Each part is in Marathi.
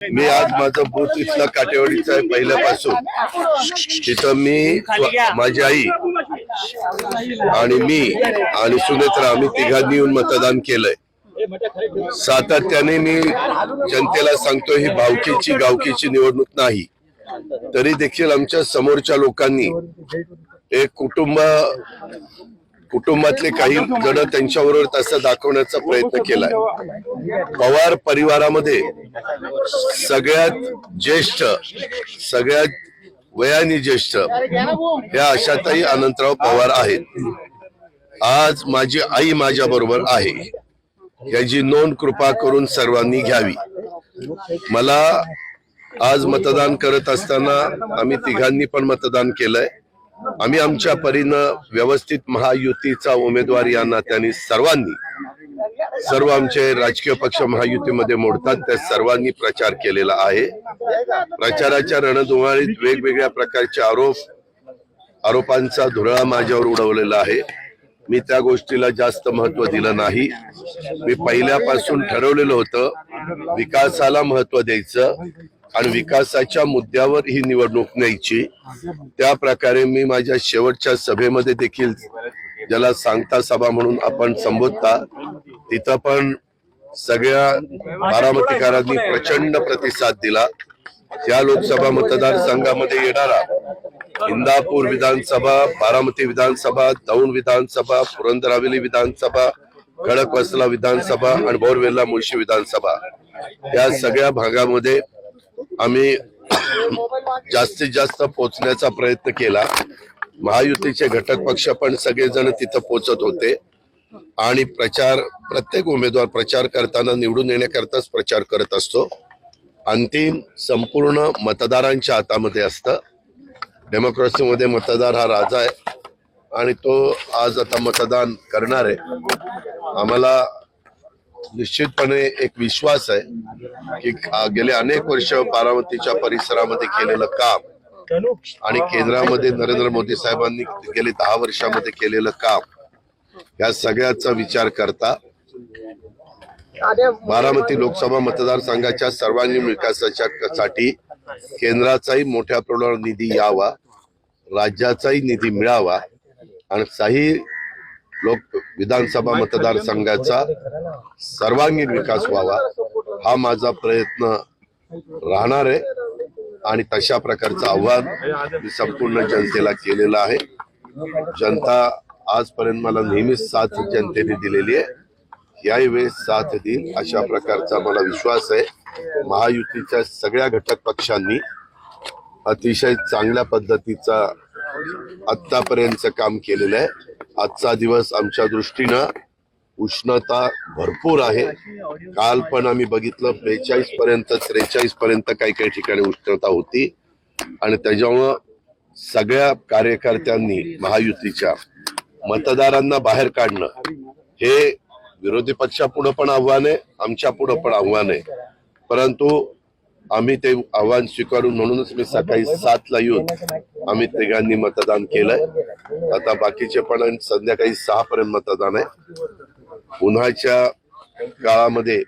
मी आज माझं बूथ इथलं काटेवाडीचं आहे पहिल्यापासून. तिथं मी माझी आई आणि मी आणि सुनेत्रा आम्ही तिघांनी येऊन मतदान केलंय. सातत्याने मी जनतेला सांगतो ही भावकीची गावकीची निवडणूक नाही. तरी देखील आमच्या समोरच्या लोकांनी एक कुटुंब कुटुंबातले काही जण त्यांच्याबरोबर तसं दाखवण्याचा प्रयत्न केलाय. पवार परिवारामध्ये सगळ्यात ज्येष्ठ सगळ्यात वयाने ज्येष्ठ या आशाताई अनंतराव पवार आहेत. आज माझी आई माझ्या बरोबर आहे. याची नोंद कृपा करून सर्वांनी घ्यावी. मला आज मतदान करत असताना आम्ही तिघांनी पण मतदान केलंय. आम्ही आमच्या परीनं व्यवस्थित महायुतीचा उमेदवार यांना त्यांनी सर्वांनी सर्व आमचे राजकीय पक्ष महायुतीमध्ये मोडतात त्या सर्वांनी प्रचार केलेला आहे. प्रचाराच्या रणधुमाळीत वेगवेगळ्या प्रकारचे आरोप आरोपांचा धुरळा माझ्यावर उडवलेला आहे. मी त्या गोष्टीला जास्त महत्त्व दिलं नाही. मी पहिल्यापासून ठरवलेलं होतं विकासाला महत्त्व द्यायचं. आणि विकासाच्या मुद्द्यावर ही निवडणूक न्यायची. त्या प्रकारे मी माझ्या शेवटच्या सभेमध्ये देखील ज्याला सांगता सभा म्हणून आपण संबोधता तिथं पण सगळ्या बारामतीकारांनी प्रचंड प्रतिसाद दिला. त्या लोकसभा मतदारसंघामध्ये येणारा इंदापूर विधानसभा बारामती विधानसभा दौंड विधानसभा पुरंदर हवेली विधानसभा खडकवासला विधानसभा आणि बोरवेल्ला मुळशी विधानसभा या सगळ्या भागामध्ये आम्ही जास्तीत जास्त पोचण्याचा प्रयत्न केला. महायुतीचे घटक पक्ष पण सगळेजण तिथं पोचत होते. आणि प्रचार प्रत्येक उमेदवार प्रचार करताना निवडून येण्याकरताच प्रचार करत असतो. अंतिम संपूर्ण मतदारांच्या हातामध्ये असतं. डेमोक्रेसीमध्ये मतदार हा राजा आहे. आणि तो आज आता मतदान करणार आहे. आम्हाला निश्चितपणे एक विश्वास आहे की गेले अनेक वर्ष बारामतीच्या परिसरामध्ये केलेलं काम आणि केंद्रामध्ये नरेंद्र मोदी साहेबांनी गेले दहा वर्षामध्ये केलेलं काम या सगळ्याचा विचार करता बारामती लोकसभा मतदारसंघाच्या सर्वांगीण विकासाच्या साठी केंद्राचाही मोठ्या प्रमाणावर निधी यावा राज्याचाही निधी मिळावा आणि काही लोक विधानसभा मतदारसंघाचा सर्वांगीण विकास व्हावा हा माझा प्रयत्न राहणार आहे. आणि तशा प्रकारचं आव्हान मी संपूर्ण जनतेला केलेलं आहे. जनता आजपर्यंत मला नेहमीच साथ जनतेने दिलेली आहे. याही वेळेस साथ देईल अशा प्रकारचा मला विश्वास आहे. महायुतीच्या सगळ्या घटक पक्षांनी अतिशय चांगल्या पद्धतीचा आतापर्यंतचं काम केलेलं आहे. आजचा दिवस आमच्या दृष्टीनं उष्णता भरपूर आहे. काल पण आम्ही बघितलं बेचाळीस पर्यंत त्रेचाळीस पर्यंत काही काही ठिकाणी उष्णता होती. आणि त्याच्यामुळं सगळ्या कार्यकर्त्यांनी महायुतीच्या मतदारांना बाहेर काढणं हे विरोधी पक्षापुढं पण आव्हान आहे आमच्या पुढं पण आव्हान आहे. परंतु आम्ही ते आव्हान स्वीकारून म्हणूनच मी सकाळी सातला येऊन आम्ही तिघांनी मतदान केलंय. आता बाकीचे पण संध्याकाळी सहा पर्यंत मतदान आहे. उन्हाच्या काळामध्ये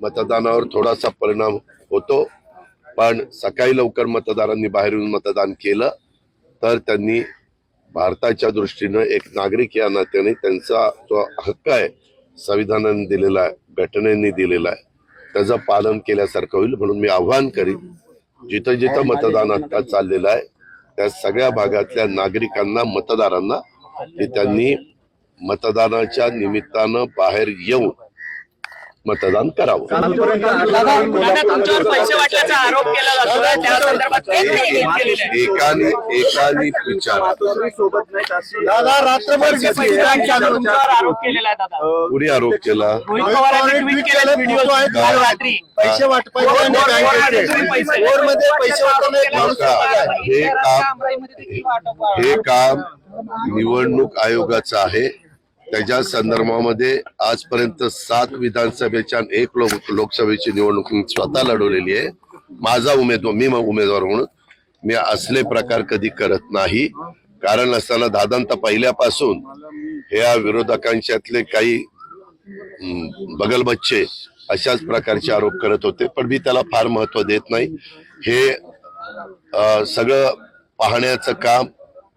मतदानावर थोडासा परिणाम होतो पण सकाळी लवकर मतदारांनी बाहेर येऊन मतदान केलं तर त्यांनी भारताच्या दृष्टीनं एक नागरिक या नात्याने त्यांचा जो हक्क आहे संविधानाने दिलेला आहे घटनेने दिलेला आहे. त्याचं पालन केल्यासारखं होईल म्हणून मी आव्हान करीन. जिथं जिथं मतदान आता चाललेलं आहे त्या सगळ्या भागातल्या नागरिकांना मतदारांना की त्यांनी मतदानाच्या निमित्तानं बाहेर येऊन मतदान करावं. दादा दादा तुमच्यावर पैसे वाटल्याचा आरोप केला जातो. त्या संदर्भात काय माहिती केलेली आहे? एकाने एकाने विचार. कुणी आरोप केला? रोहित पवारांनी ट्विट केलं व्हिडिओ काल रात्री. पैसे वाटपायचे. हे हे काम निवडणूक आयोगाचं आहे. त्याच्या संदर्भामध्ये आजपर्यंत सात विधानसभेच्या एक लोक लोकसभेची निवडणूक स्वतः लढवलेली आहे. माझा उमेदवार मी मग उमेदवार म्हणून मी असले प्रकार कधी करत नाही. कारण असताना दादांत पहिल्यापासून ह्या विरोधकांच्यातले काही बगलबच्चे अशाच प्रकारचे आरोप करत होते. पण मी त्याला फार महत्त्व देत नाही. हे सगळं पाहण्याचं काम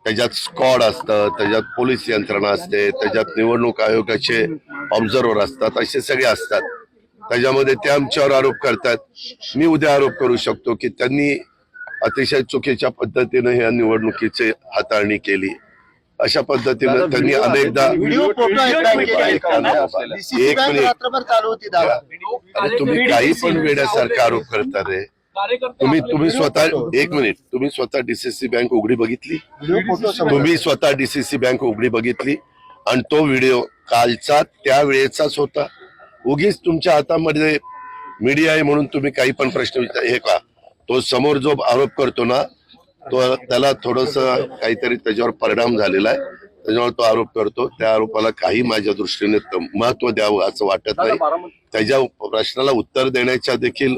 त्याच्यात स्कॉड असतं त्याच्यात पोलीस यंत्रणा असते त्याच्यात निवडणूक आयोगाचे ऑब्झर्वर असतात असे सगळे असतात. त्याच्यामध्ये ते आमच्यावर आरोप करतात. मी उद्या आरोप करू शकतो की त्यांनी अतिशय चुकीच्या पद्धतीने या निवडणुकीची हाताळणी केली. अशा पद्धतीने त्यांनी अनेकदा एक मिनिट. रात्रभर चालू होती दादा. अरे तुम्ही काही पण वेड्यासारखा आरोप करता रे. तुम्ही तुम्ही स्वतः एक मिनिट. तुम्ही स्वतः डीसीसी बँक उघडी बघितली. तुम्ही स्वतः डीसीसी बँक उघडी बघितली आणि तो व्हिडिओ कालचा त्या वेळेचाच होता. उगीच तुमच्या हातामध्ये मीडिया आहे म्हणून तुम्ही काही पण प्रश्न विचार हे का तो समोर जो आरोप करतो ना तो त्याला थोडस काहीतरी त्याच्यावर परिणाम झालेला आहे. त्याच्यामुळे तो आरोप करतो. त्या आरोपाला काही माझ्या दृष्टीने महत्त्व द्यावं असं वाटत नाही. त्याच्या प्रश्नाला उत्तर देण्याच्या देखील